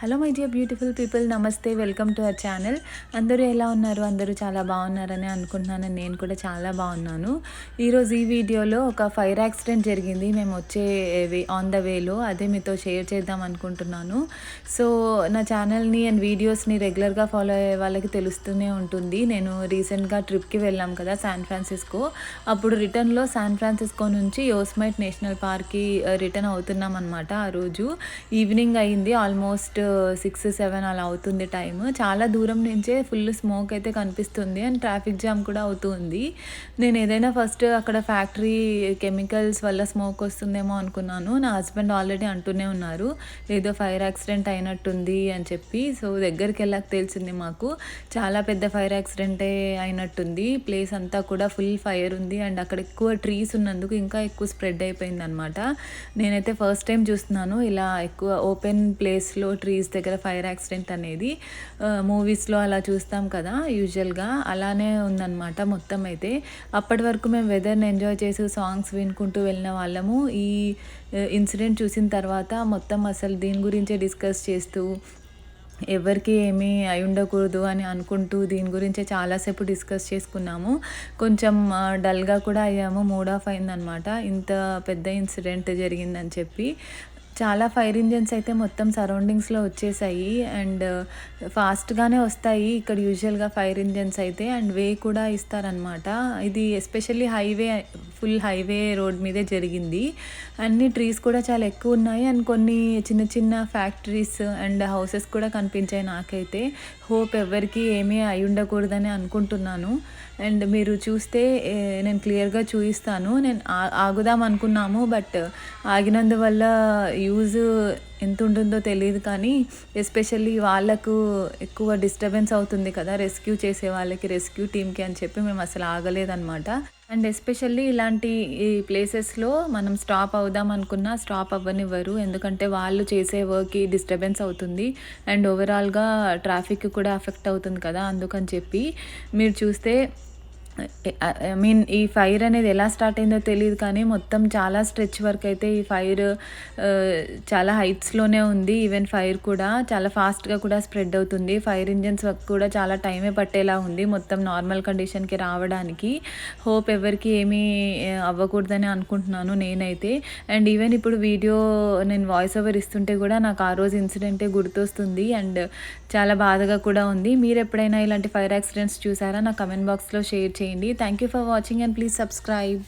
Hello my dear beautiful people. నమస్తే welcome to our channel. అందరూ ఎలా ఉన్నారు? అందరూ చాలా బాగున్నారని అనుకుంటున్నాను. నేను కూడా చాలా బాగున్నాను. ఈరోజు ఈ వీడియోలో ఒక ఫైర్ యాక్సిడెంట్ జరిగింది. మేము వచ్చే ఆన్ ద వేలో అదే మీతో షేర్ చేద్దాం అనుకుంటున్నాను. సో నా ఛానల్ని అండ్ వీడియోస్ని రెగ్యులర్గా ఫాలో అయ్యే వాళ్ళకి తెలుస్తూనే ఉంటుంది. నేను రీసెంట్గా ట్రిప్కి వెళ్ళాం కదా శాన్ ఫ్రాన్సిస్కో అప్పుడు రిటర్న్లో శాన్ ఫ్రాన్సిస్కో నుంచి యోస్మైట్ నేషనల్ పార్క్కి రిటర్న్ అవుతున్నాం అనమాట ఆ రోజు. ఈవినింగ్ అయింది. ఆల్మోస్ట్ సిక్స్ సెవెన్ అలా అవుతుంది టైం చాలా దూరం నుంచే ఫుల్ స్మోక్ అయితే కనిపిస్తుంది అండ్ ట్రాఫిక్ జామ్ కూడా అవుతుంది నేను ఏదైనా ఫస్ట్ అక్కడ ఫ్యాక్టరీ కెమికల్స్ వల్ల స్మోక్ వస్తుందేమో అనుకున్నాను. నా హస్బెండ్ ఆల్రెడీ అంటూనే ఉన్నారు. ఏదో ఫైర్ యాక్సిడెంట్ అయినట్టుంది అని చెప్పి. సో దగ్గరికి వెళ్ళాక తెలిసింది మాకు. చాలా పెద్ద ఫైర్ యాక్సిడెంటే అయినట్టుంది. ప్లేస్ అంతా కూడా ఫుల్ ఫైర్ ఉంది అండ్ అక్కడ ఎక్కువ ట్రీస్ ఉన్నందుకు ఇంకా ఎక్కువ స్ప్రెడ్ అయిపోయింది అనమాట నేనైతే ఫస్ట్ టైం చూస్తున్నాను. ఇలా ఎక్కువ ఓపెన్ ప్లేస్లో ట్రీ ట్రీస్ దగ్గర ఫైర్ యాక్సిడెంట్ అనేది మూవీస్లో అలా చూస్తాం కదా యూజువల్గా అలానే ఉందన్నమాట మొత్తం అయితే. అప్పటి వరకు మేము వెదర్ని ఎంజాయ్ చేసి సాంగ్స్ వినుకుంటూ వెళ్ళిన వాళ్ళము. ఈ ఇన్సిడెంట్ చూసిన తర్వాత మొత్తం అసలు దీని గురించే డిస్కస్ చేస్తూ ఎవరికి ఏమీ అయి ఉండకూడదు అని అనుకుంటూ దీని గురించే చాలాసేపు డిస్కస్ చేసుకున్నాము. కొంచెం డల్గా కూడా అయ్యాము మూడ్ ఆఫ్ అయిందనమాట ఇంత పెద్ద ఇన్సిడెంట్ జరిగిందని చెప్పి. చాలా ఫైర్ ఇంజన్స్ అయితే మొత్తం సరౌండింగ్స్లో వచ్చేసాయి. అండ్ uh, ఫాస్ట్గానే వస్తాయి ఇక్కడ యూజువల్గా ఫైర్ ఇంజన్స్ అయితే. అండ్ వే కూడా ఇస్తారనమాట ఇది especially highway full highway road మీదే జరిగింది. అన్ని ట్రీస్ కూడా చాలా ఎక్కువ ఉన్నాయి. అండ్ కొన్ని చిన్న చిన్న ఫ్యాక్టరీస్ అండ్ హౌసెస్ కూడా కనిపించాయి నాకైతే. హోప్ ఎవరికి ఏమీ అయి ఉండకూడదని అనుకుంటున్నాను. అండ్ మీరు చూస్తే నేను క్లియర్గా చూపిస్తాను. నేను ఆగుదాం అనుకున్నాము బట్ ఆగినందువల్ల యూజ్ ఎంత ఉంటుందో తెలియదు కానీ ఎస్పెషల్లీ వాళ్ళకు ఎక్కువ డిస్టర్బెన్స్ అవుతుంది కదా రెస్క్యూ చేసే వాళ్ళకి రెస్క్యూ టీమ్కి అని చెప్పి మేము అసలు ఆగలేదన్నమాట. అండ్ ఎస్పెషల్లీ ఇలాంటి ఈ ప్లేసెస్లో మనం స్టాప్ అవుదాం అనుకున్నా స్టాప్ అవ్వనివ్వరు. ఎందుకంటే వాళ్ళు చేసే వర్క్కి డిస్టర్బెన్స్ అవుతుంది. అండ్ ఓవరాల్గా ట్రాఫిక్ కూడా అఫెక్ట్ అవుతుంది కదా అందుకని చెప్పి మీరు చూస్తే ఐ మీన్ ఈ ఫైర్ అనేది ఎలా స్టార్ట్ అయిందో తెలియదు కానీ మొత్తం చాలా స్ట్రెచ్ వర్క్ అయితే ఈ ఫైర్ చాలా హైట్స్లోనే ఉంది. ఈవెన్ ఫైర్ కూడా చాలా ఫాస్ట్గా కూడా స్ప్రెడ్ అవుతుంది. ఫైర్ ఇంజన్స్ వర్క్ కూడా చాలా టైమే పట్టేలా ఉంది మొత్తం నార్మల్ కండిషన్కి రావడానికి. హోప్ ఎవరికి ఏమీ అవ్వకూడదని అనుకుంటున్నాను నేనైతే. అండ్ ఈవెన్ ఇప్పుడు వీడియో నేను వాయిస్ ఓవర్ ఇస్తుంటే కూడా నాకు ఆ రోజు ఇన్సిడెంటే గుర్తొస్తుంది అండ్ చాలా బాధగా కూడా ఉంది. మీరు ఎప్పుడైనా ఇలాంటి ఫైర్ యాక్సిడెంట్స్ చూసారా? నా కమెంట్ బాక్స్లో షేర్ చేయండి. చేయండి. Thank you for watching and please subscribe